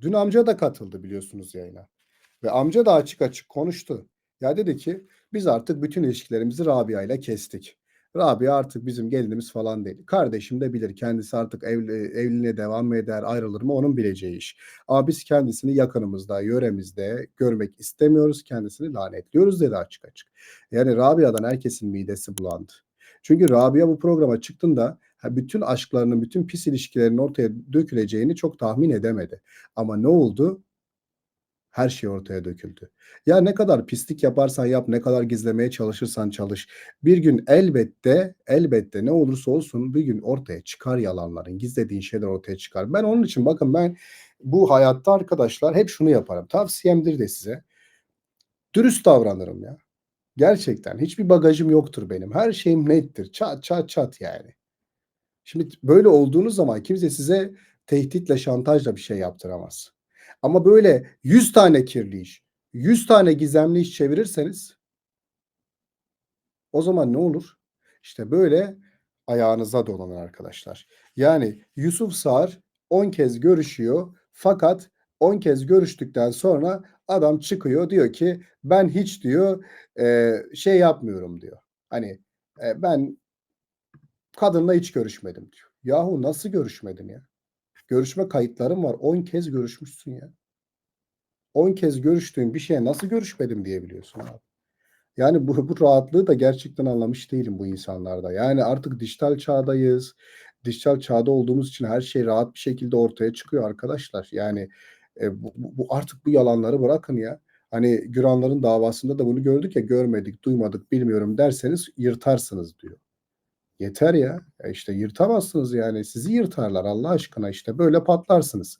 Dün amca da katıldı biliyorsunuz yayına ve amca da açık açık konuştu. Ya dedi ki biz artık bütün ilişkilerimizi Rabia ile kestik. Rabia artık bizim gelinimiz falan değil. Kardeşim de bilir kendisi artık evli, evliliğine devam mı eder ayrılır mı onun bileceği iş. Ama biz kendisini yakınımızda, yöremizde görmek istemiyoruz. Kendisini lanetliyoruz dedi açık açık. Yani Rabia'dan herkesin midesi bulandı. Çünkü Rabia bu programa çıktığında bütün aşklarının, bütün pis ilişkilerinin ortaya döküleceğini çok tahmin edemedi. Ama ne oldu? Her şey ortaya döküldü. Ya ne kadar pislik yaparsan yap, ne kadar gizlemeye çalışırsan çalış. Bir gün elbette, elbette ne olursa olsun bir gün ortaya çıkar yalanların. Gizlediğin şeyler ortaya çıkar. Ben onun için bakın ben bu hayatta arkadaşlar hep şunu yaparım. Tavsiyemdir de size. Dürüst davranırım ya. Gerçekten hiçbir bagajım yoktur benim. Her şeyim nettir. Çat çat çat yani. Şimdi böyle olduğunuz zaman kimse size tehditle, şantajla bir şey yaptıramaz. Ama böyle 100 tane kirli iş, 100 tane gizemli iş çevirirseniz o zaman ne olur? İşte böyle ayağınıza dolanır arkadaşlar. Yani Yusuf Sağır 10 kez görüşüyor fakat 10 kez görüştükten sonra adam çıkıyor diyor ki ben hiç diyor eee, şey yapmıyorum diyor. Hani e, ben kadınla hiç görüşmedim diyor. Yahu nasıl görüşmedin ya? Görüşme kayıtlarım var. 10 kez görüşmüşsün ya. 10 kez görüştüğün bir şeye nasıl görüşmedim diyebiliyorsun abi. Yani bu, bu rahatlığı da gerçekten anlamış değilim bu insanlarda. Yani artık dijital çağdayız. Dijital çağda olduğumuz için her şey rahat bir şekilde ortaya çıkıyor arkadaşlar. Yani e, bu, bu- artık bu yalanları bırakın ya. Hani Güranların davasında da bunu gördük ya görmedik, duymadık, bilmiyorum derseniz yırtarsınız diyor. Yeter ya. ya işte yırtamazsınız yani. Sizi yırtarlar Allah aşkına işte böyle patlarsınız.